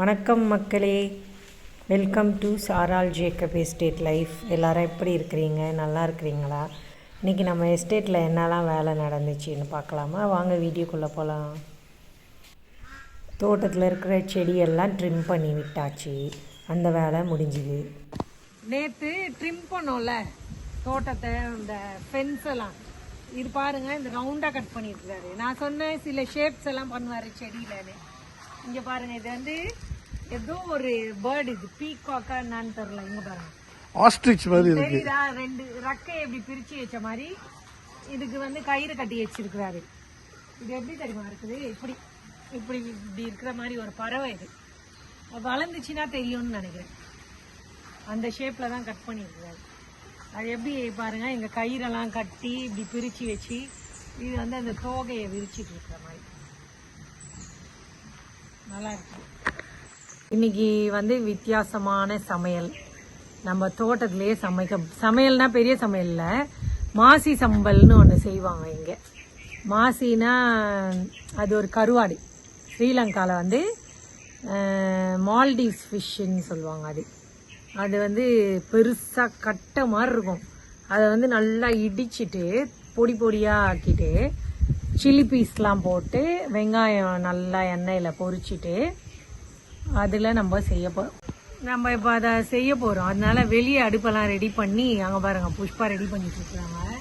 வணக்கம் மக்களே. Welcome to Saral Jacob estate life எல்லாரும் எப்படி இருக்கிறீங்க? நல்லா இருக்கிறீங்களா? இன்றைக்கி நம்ம எஸ்டேட்டில் என்னெல்லாம் வேலை நடந்துச்சுன்னு பார்க்கலாமா? வாங்க வீடியோக்குள்ளே போகலாம் தோட்டத்தில் இருக்கிற செடியெல்லாம் ட்ரிம் பண்ணி விட்டாச்சு. அந்த வேலை முடிஞ்சுது. நேற்று ட்ரிம் பண்ணோம்ல தோட்டத்தை இந்த ஃபென்ஸ் எல்லாம். இது பாருங்க இந்த ரவுண்டாக கட் பண்ணியிருக்காரு நான் சொன்னேன் சில ஷேப்ஸ் எல்லாம் பண்ணுவார் செடியிலன்னு. இங்கே பாருங்க இது வந்து ஏதோ ஒரு பேர்டு இது பீகாக்கா என்னன்னு தெரில இங்கே பாருங்க. ஆஸ்ட்ரிச் மாதிரி இருக்கு. தெரியுதா ரெண்டு ரெக்கையை இப்படி பிரிச்சு வச்ச மாதிரி இதுக்கு வந்து கயிறு கட்டி வச்சிருக்கிறாரு. இது எப்படி தெரியுமா இருக்குது? இப்படி இப்படி இப்படி இருக்கிற மாதிரி ஒரு பறவை இது. வளர்ந்துச்சுன்னா தெரியும்னு நினைக்கிறேன். அந்த ஷேப்ல தான் கட் பண்ணியிருக்கிறாரு. அது எப்படி பாருங்க எங்க கயிறெல்லாம் கட்டி இப்படி பிரிச்சு வச்சு இது வந்து அந்த தோகையை விரிச்சிட்டு இருக்கிற மாதிரி. நல்லா இருக்கு. இன்னைக்கு வந்து வித்தியாசமான சமையல். நம்ம தோட்டத்திலேயே சமைக்க சமையல்னா பெரிய சமையல் இல்லை. மாசி சம்பல்னு ஒன்று செய்வாங்க இங்கே. மாசினா அது ஒரு கருவாடு. ஸ்ரீலங்காவில் வந்து மால்டீவ்ஸ் ஃபிஷ்ஷுன்னு சொல்லுவாங்க அது. அது வந்து பெருசாக கட்டை மாதிரி இருக்கும். அதை வந்து நல்லா இடிச்சிட்டு பொடி பொடியாக ஆக்கிட்டு சில்லி பீஸ்லாம் போட்டு வெங்காயம் நல்லா எண்ணெயில் பொரிச்சிட்டு அதில் நம்ம செய்ய போகிறோம் நம்ம இப்போ அதை செய்ய போகிறோம் அதனால வெளியே அடுப்பெல்லாம் ரெடி பண்ணி அங்கே பாருங்க புஷ்பா ரெடி பண்ணிட்டு இருக்காங்க.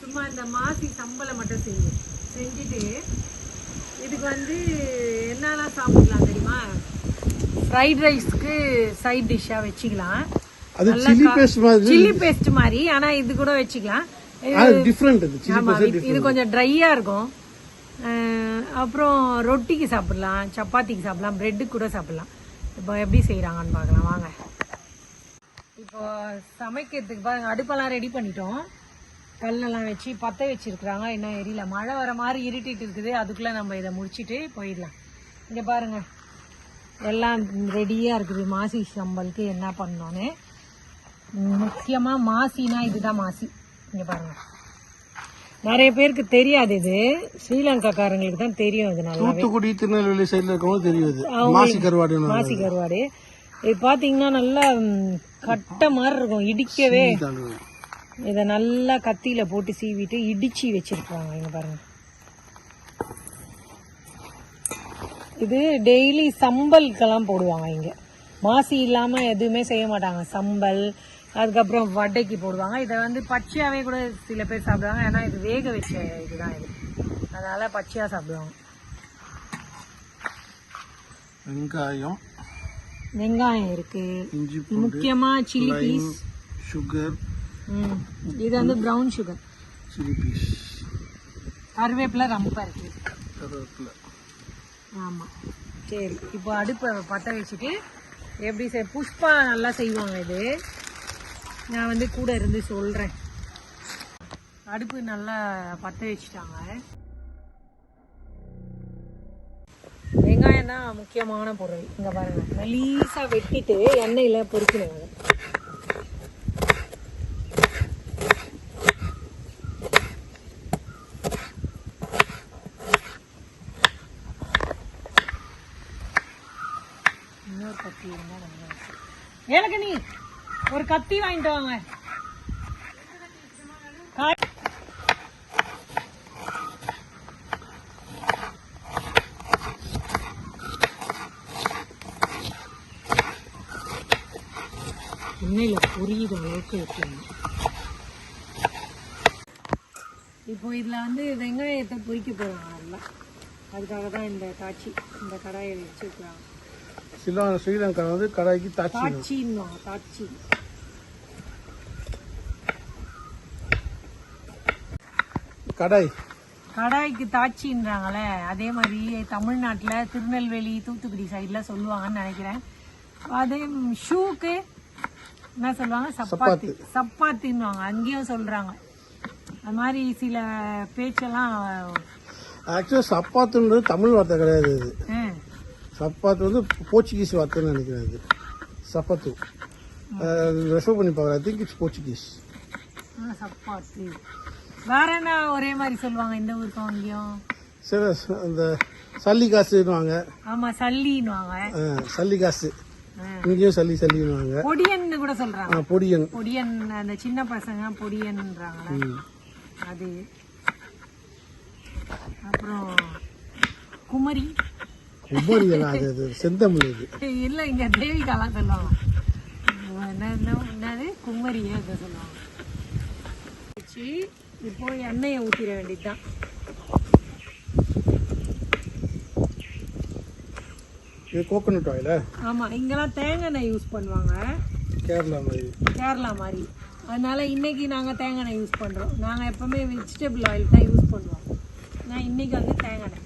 சும்மா இந்த மாசி சம்பளை மட்டும் செய்யும் செஞ்சுட்டு இதுக்கு வந்து என்னெல்லாம் சாப்பிடலாம் தெரியுமா? ஃப்ரைட் ரைஸ்க்கு சைட் டிஷ்ஷாக வச்சுக்கலாம். சில்லி பேஸ்ட் மாதிரி. சில்லி பேஸ்ட் மாதிரி ஆனா இது கூட வச்சுக்கலாம். இது- கொஞ்சம் ட்ரையா இருக்கும். அப்புறம் ரொட்டிக்கு சாப்பிடலாம் சப்பாத்திக்கு சாப்பிடலாம் பிரெட்டுக்கு கூட சாப்பிடலாம். இப்போ எப்படி செய்கிறாங்கன்னு பார்க்கலாம் வாங்க. இப்போ சமைக்கிறதுக்கு பாருங்க அடுப்பெல்லாம் ரெடி பண்ணிட்டோம். கல்லெல்லாம் வச்சு பற்ற வச்சுருக்குறாங்க. இன்னும் எரியல. மழை வர மாதிரி இருட்டிட்டு இருக்குது. அதுக்குள்ளே நம்ம இதை முடிச்சிட்டு போயிடலாம். இங்கே பாருங்கள் எல்லாம் ரெடியாக இருக்குது. மாசி சம்பளுக்கு என்ன பண்ணோன்னு. முக்கியமாக மாசினா இதுதான் மாசி. இங்கே பாருங்கள் நிறைய பேருக்கு தெரியாது இது. ஸ்ரீலங்காக்காரங்களுக்கு தான் தெரியும் இது நல்லா தூத்துக்குடி திருநெல்வேலி சைடுல இருக்கவங்க தெரியும் இது. மாசி கருவாடு மாசி கருவாடு. இது பாத்தீங்கன்னா நல்லா கட்டை மாதிரி இருக்கும். இடிக்கவே. இத நல்லா கத்தியில போட்டு சீவிட்டு இடிச்சு வச்சிருக்காங்க இங்க பாருங்க. இது டெய்லி சம்பலுக்கெல்லாம் போடுவாங்க இங்க. மாசி இல்லாம எதுவுமே செய்ய மாட்டாங்க. சம்பல் அதுக்கப்புறம் வடைக்கு போடுவாங்க. இதை வந்து பச்சையாவே கூட சில பேர் சாப்பிடுவாங்க. ஏன்னா இது வேக வச்ச இதுதான் இது. அதனால பச்சையா சாப்பிடுவாங்க. வெங்காயம் வெங்காயம் இருக்கு. இஞ்சி முக்கியமா சில்லி பீஸ் சுகர் இது வந்து ப்ரௌன் சுகர் சில்லி பீஸ் கருவேப்பிலை ரொம்ப இருக்கு. கருவேப்பிலை. ஆமா. சரி இப்போ அடுப்பை பற்ற வச்சுட்டு எப்படி செய் புஷ்பா நல்லா செய்வாங்க இது. நான் வந்து கூட இருந்து சொல்றேன். அடுப்பு நல்லா பற்ற வச்சுட்டாங்க. வெங்காயம் தான் முக்கியமான பொருள். இங்க பாருங்க. மெலீஸா வெட்டிட்டு எண்ணெயில பொரிக்கணும். இன்னொரு கத்தி இருந்தா நல்லா எனக்கு நீ ஒரு கத்தி வாங்கிட்டு வாங்க. எண்ணெயில பொரியுற அளவுக்கு வைக்கணும் இப்போ இதுல வந்து வெங்காயத்தை பொரிக்க நல்லா அதுக்காக தான் இந்த காட்சி இந்த கடாயை வச்சிருக்கிறாங்க. ஸ்ரீலங்கா வந்து கடாய்க்கு தாச்சி காட்சின்னுவாங்க காட்சி கடாய் கடாய்க்கு தாச்சின்றாங்களே அதே மாதிரி தமிழ்நாட்டில் திருநெல்வேலி தூத்துக்குடி சைடில் சொல்லுவாங்கன்னு நினைக்கிறேன். அதே ஷூக்கு என்ன சொல்லுவாங்க? சப்பாத்தி. சப்பாத்தின்னுவாங்க. அங்கேயும் சொல்றாங்க. அது மாதிரி சில பேச்செல்லாம் ஆக்சுவலாக சப்பாத்துன்றது தமிழ் வார்த்தை கிடையாது இது. சப்பாத்து வந்து போர்ச்சுகீஸ் வார்த்தைன்னு நினைக்கிறேன் இது. சப்பாத்து. ரெஃபர் பண்ணி பார்க்குறேன். I think it's Portuguese chapati. வேற என்ன ஒரே மாதிரி சொல்லுவாங்க இந்த ஊருக்கும் அங்கேயும். சில அந்த சல்லி காசுன்னுவாங்க. ஆமா சல்லின்னுவாங்க. சல்லி காசு. இங்கேயும் சல்லி சல்லின்னுவாங்க. பொடியன்னு கூட சொல்றாங்க. பொடியன். பொடியன் அந்த சின்ன பசங்க பொடியன்றாங்களே. ம். அது. அப்புறம் குமரி. குமரியெல்லாம் அது அது செந்தமிழ் இது. இல்ல இங்க தேவிகாலாம் சொல்லுவாங்க. என்ன- என்ன- என்னது? குமரியே அதை சொல்லுவாங்க. இப்போ எண்ணெயை ஊற்றிட வேண்டியதுதான். இது கோகோனட் ஆயில ஆமா இங்கெல்லாம் தேங்காய் எண்ணெய் யூஸ் பண்ணுவாங்க. கேரளா மாதிரி. கேரளா மாதிரி. அதனால இன்னைக்கு நாங்க தேங்காய் எண்ணெய் யூஸ் பண்றோம். நாங்க எப்பவுமே வெஜிடபிள் ஆயில் தான் யூஸ் பண்ணுவோம். நான் இன்னைக்கு வந்து தேங்காய் எண்ணெய்.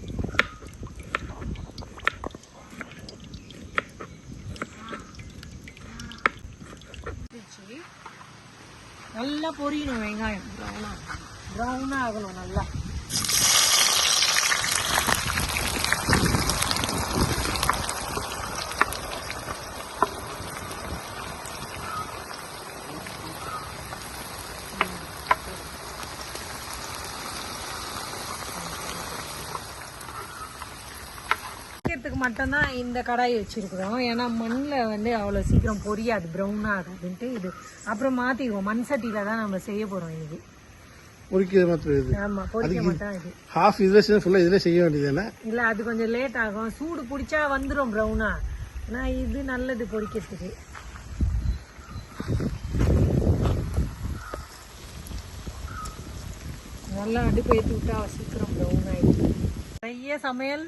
நல்லா பொரியணும் வெங்காயம். ப்ரௌனாக ஆகணும் நல்லா. பொரிக்கிறதுக்கு மட்டும்தான் இந்த கடாய் வச்சிருக்கிறோம். ஏன்னா மண்ணில் வந்து அவ்வளோ சீக்கிரம் பொரியாது. ப்ரௌனாக அப்படின்ட்டு இது. அப்புறம் மாற்றிடுவோம் மண் சட்டியில் தான் நம்ம செய்ய போகிறோம் இது. பொரிக்கிறது மாத்திரம் இது. ஆமாம் பொரிக்க மாட்டோம் இது ஹாஃப் இதில் செய்ய ஃபுல்லாக இதில் செய்ய வேண்டியது தானே? இல்லை அது கொஞ்சம் லேட் ஆகும். சூடு பிடிச்சா வந்துடும் ப்ரௌனா ஆனால் இது நல்லது பொரிக்கிறதுக்கு நல்லா அடுப்பு ஏற்றி விட்டா சீக்கிரம் ப்ரௌன் ஆயிடுச்சு நிறைய சமையல்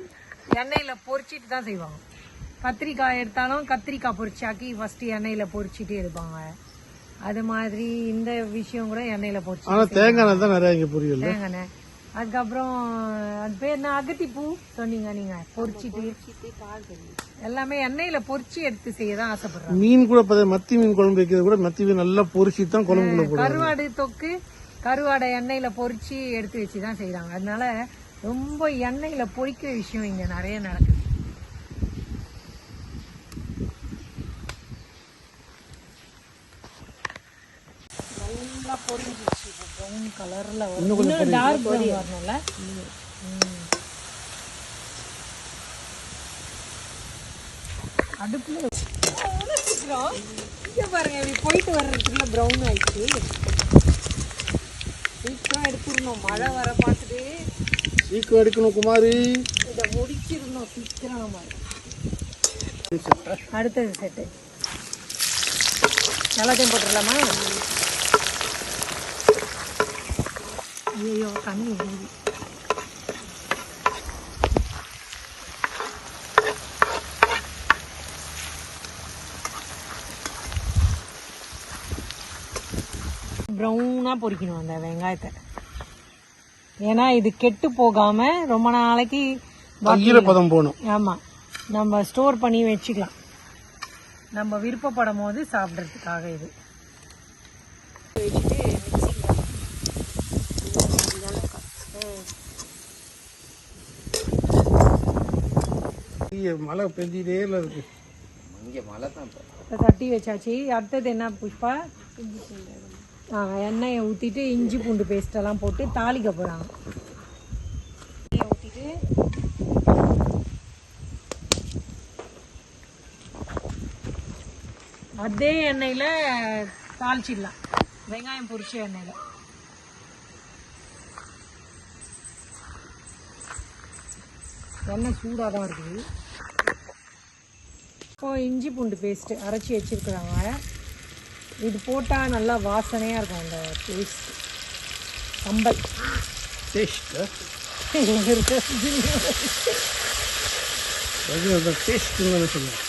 எண்ணெயில் பொரிச்சிட்டு தான் செய்வாங்க. கத்திரிக்காய் எடுத்தாலும் கத்திரிக்காய் பொரிச்சாக்கி ஃபஸ்ட்டு எண்ணெயில் பொரிச்சிட்டு எடுப்பாங்க. அது மாதிரி இந்த விஷயம் கூட எண்ணெயில் பொரிச்சு ஆனால் தேங்காய் எண்ணெய் தான் நிறையா இங்கே பொரியல தேங்காய் அதுக்கப்புறம் அது பேர் என்ன? அகத்தி பூ சொன்னீங்க நீங்க. பொரிச்சிட்டு. எல்லாமே எண்ணெயில பொரிச்சு எடுத்து செய்ய தான் ஆசைப்படுறாங்க. மீன் கூட பார்த்தா மத்தி மீன் குழம்பு வைக்கிறது கூட மத்தி மீன் நல்லா பொரிச்சு தான் குழம்புக்குள்ள போடுவாங்க. கருவாடு தொக்கு கருவாடை எண்ணெயில பொரிச்சு எடுத்து வச்சு தான் செய்றாங்க. அதனால ரொம்ப எண்ணெயில பொரிக்கிற விஷயம் இங்க நிறைய நடக்குது. நல்லா பொரிஞ்சிச்சு ப்ரௌன் கலர்ல இன்னும் டார்க் ப்ரௌன் வரணும்ல. அடுப்புல வச்சு அவ்வளவு சீக்கிரம். இங்க பாருங்க இப்படி போயிட்டு வர்றதுக்குள்ள ப்ரௌன் ஆயிடுச்சு. சீக்கிரம் எடுத்துடணும். மழை வர பார்த்துட்டு சீக்கிரம் எடுக்கணும் குமாரி. இதை முடிச்சிடணும் சீக்கிரம் நம்ம. அடுத்தது செட்டு எல்லாத்தையும் போட்டுடலாமா? ஐயோ தண்ணி ஊறி. ப்ரௌனாக பொரிக்கணும் அந்த வெங்காயத்தை ஏன்னா இது கெட்டு போகாம ரொம்ப நாளைக்கு ஈரப்பதம் போகணும் ஆமாம் நம்ம ஸ்டோர் பண்ணி வச்சுக்கலாம் நம்ம விருப்பப்படும் போது சாப்பிட்றதுக்காக இது ஐய, மழை பெஞ்சிட்டே இருக்கு. இப்போ. தட்டி வச்சாச்சு. அடுத்தது என்ன புஷ்பா? ஆ எண்ணெயை ஊற்றிட்டு இஞ்சி பூண்டு பேஸ்டெல்லாம் போட்டு தாளிக்க போகிறாங்க எண்ணெயை ஊற்றிட்டு அதே எண்ணெயில் தாளிச்சிடலாம். வெங்காயம் பொரிச்ச எண்ணெயில். எண்ணெய் சூடாக தான் இருக்குது. இப்போ இஞ்சி பூண்டு பேஸ்ட்டு அரைச்சி வச்சுருக்குறாங்க இது போட்டால் நல்லா வாசனையாக இருக்கும் அந்த பேஸ்ட் சொல்லுவேன்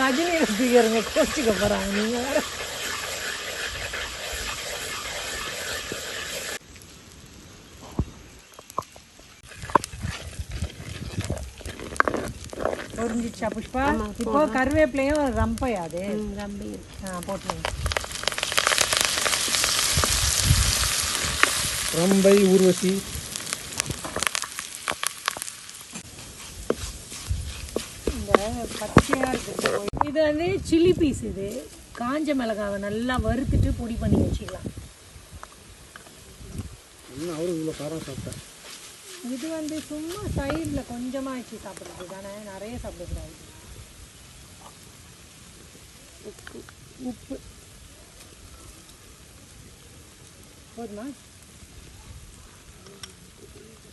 ரஜினி ரசிகருங்க கோச்சிக்க போகிறாங்க நீங்கள் வேற. பொரிஞ்சிச்சா புஷ்பா. இப்போ கருவேப்பிலையும் ரம்பையா அது. ரம்பை ஆ போட்டுருங்க ரம்பை ஊர்வசி. இந்த பச்சையாக இருக்குது. இது வந்து சில்லி பீஸ் இது. காஞ்ச மிளகாவை நல்லா வறுத்துட்டு பொடி பண்ணி வச்சுக்கலாம். அவரும் இவ்வளோ காரம் சாப்பிட்டேன் இது வந்து சும்மா சைடில் கொஞ்சமாக வச்சு சாப்பிட்றது தானே? நிறைய சாப்பிடக்கூடாது. உப்பு. உப்பு. போதுமா?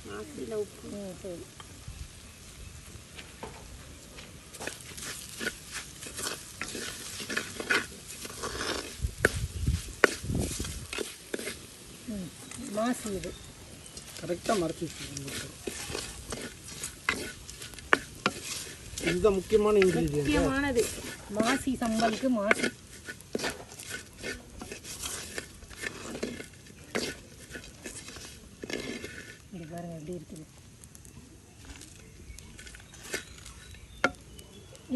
மாசியில் உப்பு. ம் சரி. மாசி இது. கரெக்டாக மறைச்சி வச்சுருக்கோம் இதுதான் முக்கியமான இன்க்ரீடியன்ட் முக்கியமானது. மாசி சம்பலுக்கு மாசி. இது பாருங்க எப்படி இருக்குது.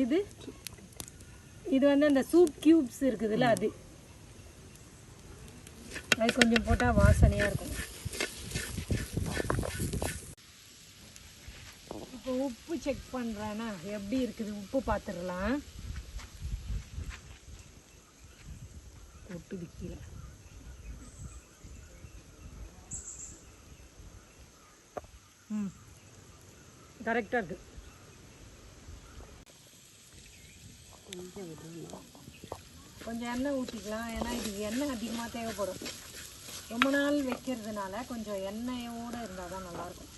இது? இது வந்து அந்த சூப் கியூப்ஸ் இருக்குதுல்ல அது. அது கொஞ்சம் போட்டால் வாசனையாக இருக்கும் இப்போ உப்பு செக் பண்ணுறேன்னா எப்படி இருக்குது? உப்பு பார்த்துடலாம் கொட்டுது கீழே. ம். கரெக்டாக இருக்கு. கொஞ்சம் எண்ணெய் ஊற்றிக்கலாம் ஏன்னா இது எண்ணெய் அதிகமாக தேவைப்படும். ரொம்ப நாள் வைக்கிறதுனால கொஞ்சம் எண்ணெயோடு இருந்தால் தான் நல்லாயிருக்கும்.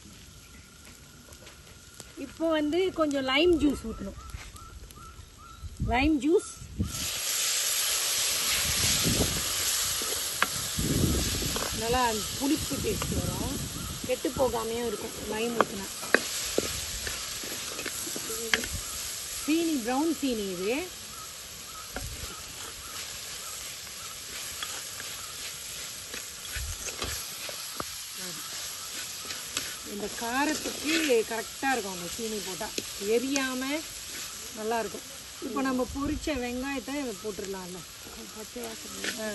இப்போ வந்து கொஞ்சம் லைம் ஜூஸ் ஊற்றணும் லைம் ஜூஸ் நல்லா புளிப்பு டேஸ்ட் வரும். கெட்டு போகாமையும் இருக்கும் லைம் ஊற்றினா சீனி ப்ரௌன் சீனி இது. அந்த காரத்துக்கு கரெக்டாக இருக்கும் அந்த சீனி போட்டால் எரியாமல் நல்லாயிருக்கும் இப்போ நம்ம பொரித்த வெங்காயத்தை இதை போட்டுடலாம்ல. பச்சை ஆ.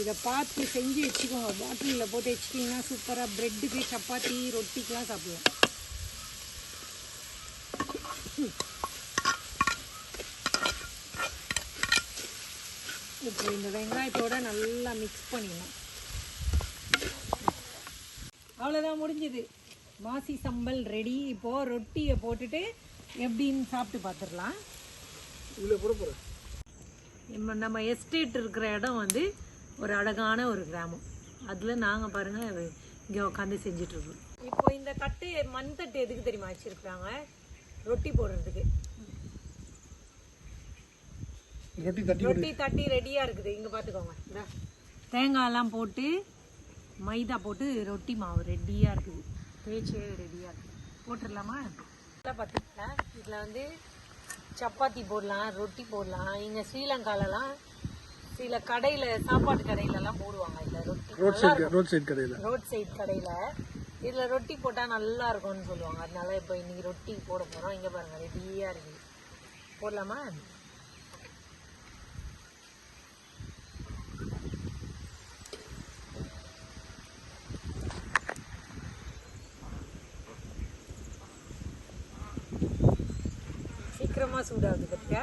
இதை பார்த்து செஞ்சு வச்சுக்கோங்க. பாட்டிலில் போட்டு வச்சுட்டிங்கன்னா சூப்பராக ப்ரெட்டுக்கு சப்பாத்தி ரொட்டிக்கெலாம் சாப்பிடலாம். இப்போ இந்த வெங்காயத்தோட நல்லா மிக்ஸ் பண்ணிடணும் அவ்வளோதான் முடிஞ்சுது. மாசி சம்பல் ரெடி இப்போது ரொட்டியை போட்டுட்டு எப்படின்னு சாப்பிட்டு பார்த்துடலாம். இதில் போட போகிறேன் நம்ம நம்ம எஸ்டேட் இருக்கிற இடம் வந்து ஒரு அழகான ஒரு கிராமம். அதில் நாங்கள் பாருங்கள் இங்கே உட்காந்து செஞ்சிட்ருக்கோம் இப்போ இந்த தட்டு மண் தட்டு எதுக்கு தெரியுமா வச்சுருக்குறாங்க? ரொட்டி போடுறதுக்கு. ரொட்டி தட்டி ரெடியாக இருக்குது. இங்கே பார்த்துக்கோங்க. தேங்காயெல்லாம் போட்டு மைதா போட்டு ரொட்டி மாவு ரெடியாக இருக்குது தேய்ச்சே ரெடியாக இருக்குது போட்டுடலாமா நல்லா பார்த்துக்கிட்டா இதில் வந்து சப்பாத்தி போடலாம் ரொட்டி போடலாம். இங்கே ஸ்ரீலங்காலலாம் சில கடையில் சாப்பாட்டு கடையிலலாம் போடுவாங்க இதில் ரொட்டி. ரோட் சைடு ரோட் சைடு கடையில். ரோட் சைடு கடையில். இதில் ரொட்டி போட்டால் நல்லா இருக்கும்னு சொல்லுவாங்க. அதனால இப்போ இன்னைக்கு ரொட்டி போட போகிறோம் இங்கே பாருங்கள் ரெடியாக இருக்குது போடலாமா? சீக்கிரமாக சூடாகுது பத்தியா?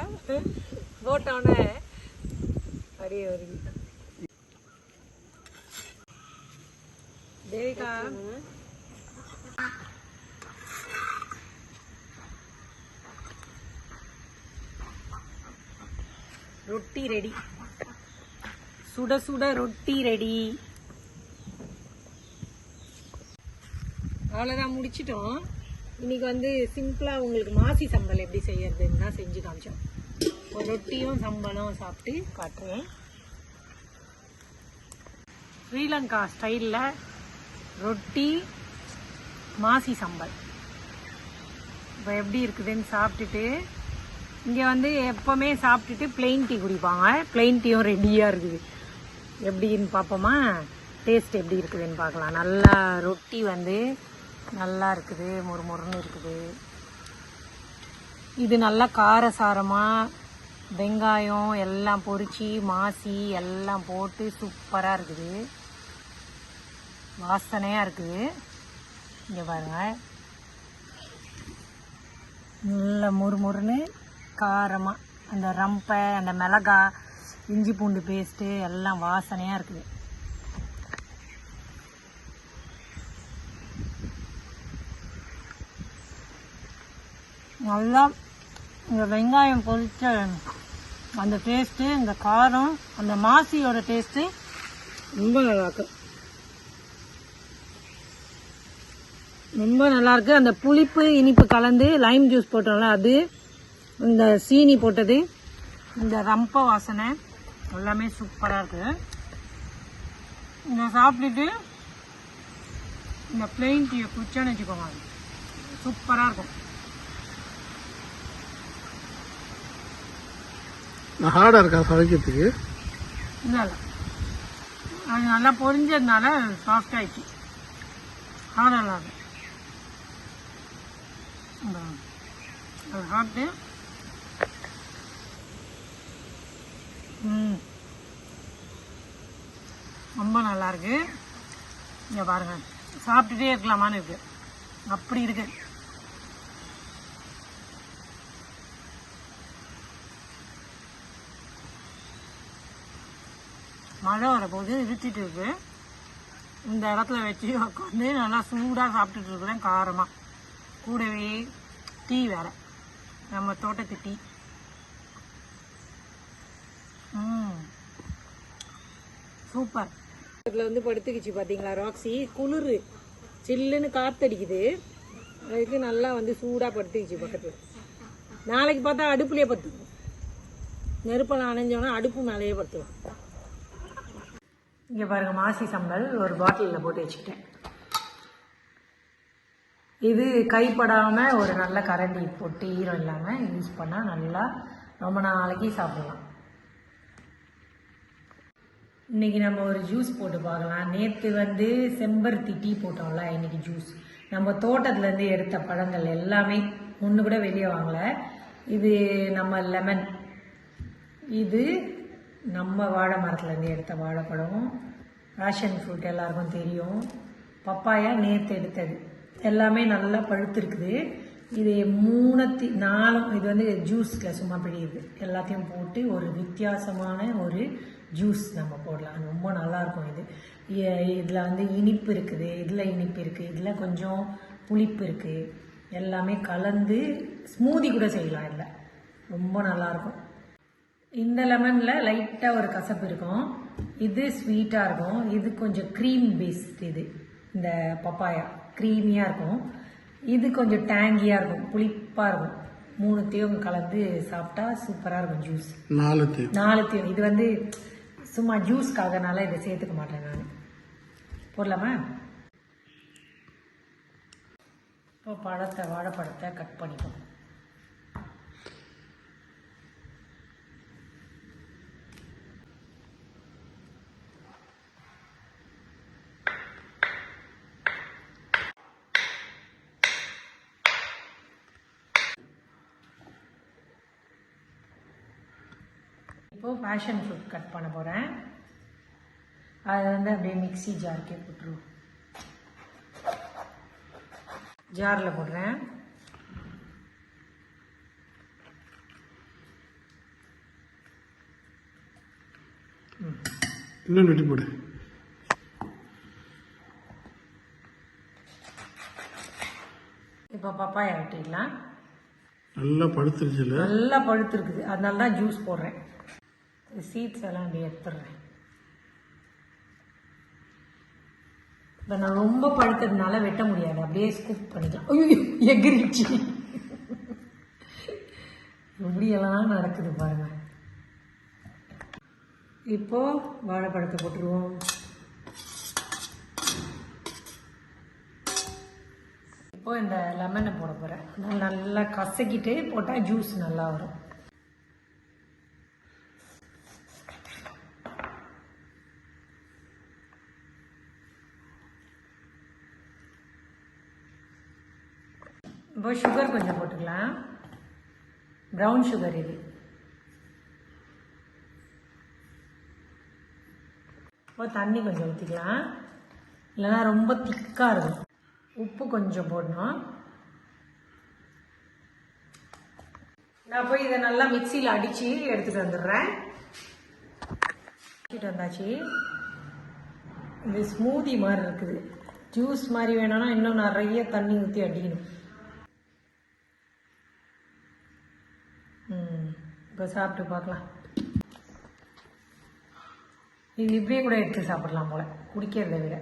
போட்டோன்னே அப்படியே வருது. தேவிகா. ரொட்டி ரெடி. சுட சுட ரொட்டி ரெடி. அவ்வளோதான் முடிச்சிட்டோம். இன்னைக்கு வந்து சிம்பிளாக உங்களுக்கு மாசி சம்பல் எப்படி செய்யறதுன்னு தான் செஞ்சு காமிச்சோம். ஒரு ரொட்டியும் சம்பலும் சாப்பிட்டு காட்டுறேன். ஸ்ரீலங்கா ஸ்டைலில் ரொட்டி மாசி சம்பல் இப்போ எப்படி இருக்குதுன்னு சாப்பிட்டுட்டு இங்கே வந்து எப்போவுமே சாப்பிட்டுட்டு பிளெயின் டீ குடிப்பாங்க. பிளெயின் டீயும் ரெடியாக இருக்குது. எப்படின்னு பார்ப்போமா? டேஸ்ட் எப்படி இருக்குதுன்னு பார்க்கலாம். நல்லா ரொட்டி வந்து நல்லா இருக்குது மொறு மொறுன்னு இருக்குது. இது நல்லா காரசாரமாக வெங்காயம் எல்லாம் பொறிச்சி மாசி எல்லாம் போட்டு சூப்பராக இருக்குது. வாசனையாக இருக்குது. இங்கே பாருங்கள் நல்ல முறுமுறுன்னு காரமாக அந்த ரம்பை அந்த மிளகா இஞ்சி பூண்டு பேஸ்ட்டு எல்லாம் வாசனையாக இருக்குது. நல்லா இந்த வெங்காயம் பொரிச்ச அந்த டேஸ்ட்டு இந்த காரம் அந்த மாசியோட டேஸ்ட்டு ரொம்ப நல்லாயிருக்கு ரொம்ப நல்லாயிருக்கு அந்த புளிப்பு இனிப்பு கலந்து லைம் ஜூஸ் போட்டோம்ல அது இந்த சீனி போட்டது இந்த ரம்ப வாசனை எல்லாமே சூப்பராக இருக்கு இதை சாப்பிட்டுட்டு இந்த பிளெயின் டீயை குச்சோன்னு வச்சுக்கோங்க. சூப்பராக இருக்கும் ஹார்டாக இருக்கா சமைக்கிறதுக்கு. இல்லை இல்லை அது நல்லா பொரிஞ்சதுனால சாஃப்ட் ஹார்டாக இல்லாத அது சாப்பிட்டு. ம். ரொம்ப நல்லாயிருக்கு இங்கே பாருங்க. சாப்பிட்டுட்டே இருக்கலாமான்னு இருக்கு. அப்படி இருக்குது மழை வரப்போது இருட்டிட்டு இருக்கு. இந்த இடத்துல வச்சு உட்காந்து நல்லா சூடாக சாப்பிட்டுட்டு இருக்கிறேன் காரமாக கூடவே டீ வேற. நம்ம தோட்டத்து டீ. சூப்பர். இதில் வந்து படுத்துக்கிச்சு பார்த்தீங்களா ராக்ஸி? குளிர். சில்லுன்னு காத்தடிக்குது. அதுக்கு நல்லா வந்து சூடாக படுத்துக்கிச்சு பக்கத்தில். நாளைக்கு பார்த்தா அடுப்புலேயே படுத்துக்கும். நெருப்பெல்லாம் அணைஞ்சோன்னா அடுப்பு மேலேயே படுத்துவோம் இங்கே பாருங்க மாசி சம்பல் ஒரு பாட்டிலில் போட்டு வச்சுக்கிட்டேன். இது கைப்படாமல் ஒரு நல்ல கரண்டி போட்டு ஈரம் இல்லாமல் யூஸ் பண்ணால் நல்லா ரொம்ப நாளைக்கு சாப்பிடலாம். இன்றைக்கி நம்ம ஒரு ஜூஸ் போட்டு பார்க்கலாம். நேற்று வந்து செம்பருத்தி டீ போட்டோம்ல இன்னைக்கு ஜூஸ் நம்ம தோட்டத்துலேருந்து எடுத்த பழங்கள் எல்லாமே ஒன்று கூட வெளியே வாங்கலை. இது நம்ம லெமன் இது நம்ம வாழை மரத்துலேருந்து எடுத்த வாழைப்பழம் பேஷன் ஃப்ரூட் எல்லாருக்கும் தெரியும். பப்பாயா நேற்று எடுத்தது. எல்லாமே நல்லா பழுத்திருக்குது. இது மூணத்தி நாலும் இது வந்து ஜூஸில் சும்மா பிடிக்குது. எல்லாத்தையும் போட்டு ஒரு வித்தியாசமான ஒரு ஜூஸ் நம்ம போடலாம். ரொம்ப நல்லா இருக்கும் இது இதில் வந்து இனிப்பு இருக்குது இதில் இனிப்பு இருக்குது இதில் கொஞ்சம் புளிப்பு இருக்குது. எல்லாமே கலந்து ஸ்மூதி கூட செய்யலாம் இதில். ரொம்ப நல்லாயிருக்கும். இந்த லெமனில் லைட்டாக ஒரு கசப்பு இருக்கும். இது ஸ்வீட்டாக இருக்கும். இது கொஞ்சம் க்ரீம் பேஸ்ட் இது. இந்த பப்பாயா. க்ரீமியாக இருக்கும். இது கொஞ்சம் டேங்கியாக இருக்கும். புளிப்பாக இருக்கும். மூணுத்தையும் கலந்து சாப்பிட்டா சூப்பராக இருக்கும் ஜூஸ் நாலுத்தையும். நாலுத்தையும். இது வந்து சும்மா ஜூஸ்க்காகனால இதை சேர்த்துக்க மாட்டேன் நான். போடலாமா? இப்போ பழத்தை வாழைப்பழத்தை கட் பண்ணிப்போம். இப்போ பேஷன் ஃப்ரூட் கட் பண்ண போகிறேன் அதை வந்து அப்படியே மிக்ஸி ஜாருக்கே போட்டுருவோம். ஜாரில் போடுறேன். இன்னும் வெட்டி போடு. இப்போ பப்பாயா வெட்டிடலாம். நல்லா படுத்துருச்சுல நல்லா பழுத்து இருக்குது அதனால தான் ஜூஸ் போடுறேன். சீட்ஸ் எல்லாம் அப்படியே எடுத்துடுறேன். இப்போ நான் ரொம்ப பழுத்ததுனால வெட்ட முடியாது. அப்படியே ஸ்கூப் பண்ணிக்கலாம். ஐயோ எகிரிச்சு. இப்படியெல்லாம் நடக்குது பாருங்க. இப்போ வாழைப்பழத்தை போட்டுருவோம். இப்போ இந்த லெமனை போட போகிறேன் நல்லா கசக்கிட்டு போட்டால் ஜூஸ் நல்லா வரும். இப்போ சுகர் கொஞ்சம் போட்டுக்கலாம். ப்ரௌன் சுகர் இது. இப்போ தண்ணி கொஞ்சம் ஊற்றிக்கலாம் இல்லைன்னா ரொம்ப திக்காக இருக்கும். உப்பு கொஞ்சம் போடணும். நான் போய் இதை நல்லா மிக்சியில் அடித்து எடுத்துகிட்டு வந்துடுறேன். அடிச்சிட்டு வந்தாச்சு. இது ஸ்மூதி மாதிரி இருக்குது. ஜூஸ் மாதிரி வேணும்னா இன்னும் நிறைய தண்ணி ஊற்றி அடிக்கணும். இப்போ சாப்பிட்டு பார்க்கலாம். இது இப்படியே கூட எடுத்து சாப்பிடலாம் போல. குடிக்கிறத விட.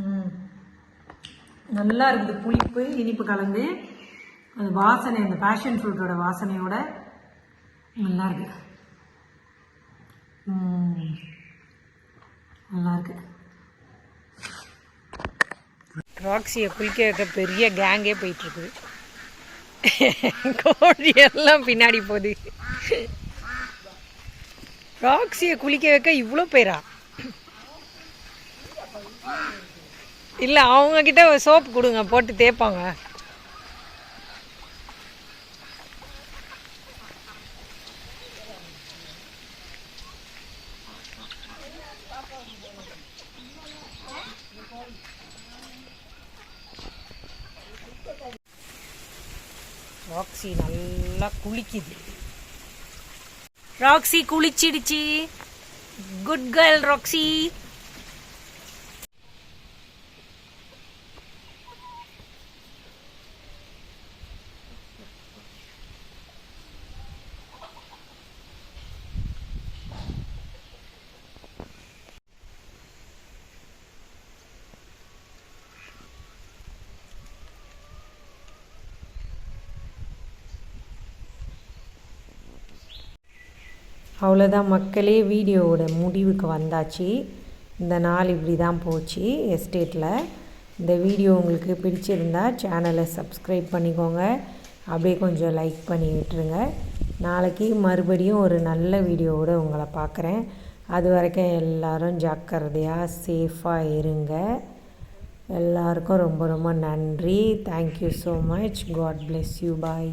ம். நல்லா இருக்குது. புளிப்பு இனிப்பு கலந்து அது வாசனை அந்த பேஷன் ஃப்ரூட்டோட வாசனையோட நல்லா இருக்கு. நல்லா இருக்கு. ராக்ஸியை குளிக்க வைக்க பெரிய கேங்கே போயிட்டு இருக்குது. கோழி எல்லாம் பின்னாடி போகுது. ராக்ஸியை குளிக்க வைக்க இவ்வளோ பேரா? இல்லை அவங்க கிட்ட சோப் கொடுங்க போட்டு தேய்ப்பாங்க ராக்ஸி நல்லா குளிக்குது ராக்ஸி குளிச்சிடுச்சு குட் கேர்ள் அவ்வளோதான் மக்களே வீடியோவோட முடிவுக்கு வந்தாச்சு. இந்த நாள் இப்படி தான் போச்சு எஸ்டேட்டில் இந்த வீடியோ உங்களுக்கு பிடிச்சிருந்தா சேனலை சப்ஸ்கிரைப் பண்ணிக்கோங்க. அப்படியே கொஞ்சம் லைக் பண்ணி விட்டுருங்க. நாளைக்கு மறுபடியும் ஒரு நல்ல வீடியோவோட உங்களை பார்க்குறேன். அது வரைக்கும் எல்லாரும் ஜாக்கிரதையாக சேஃபாக இருங்க. எல்லாருக்கும் ரொம்ப ரொம்ப நன்றி. Thank you so much God bless you bye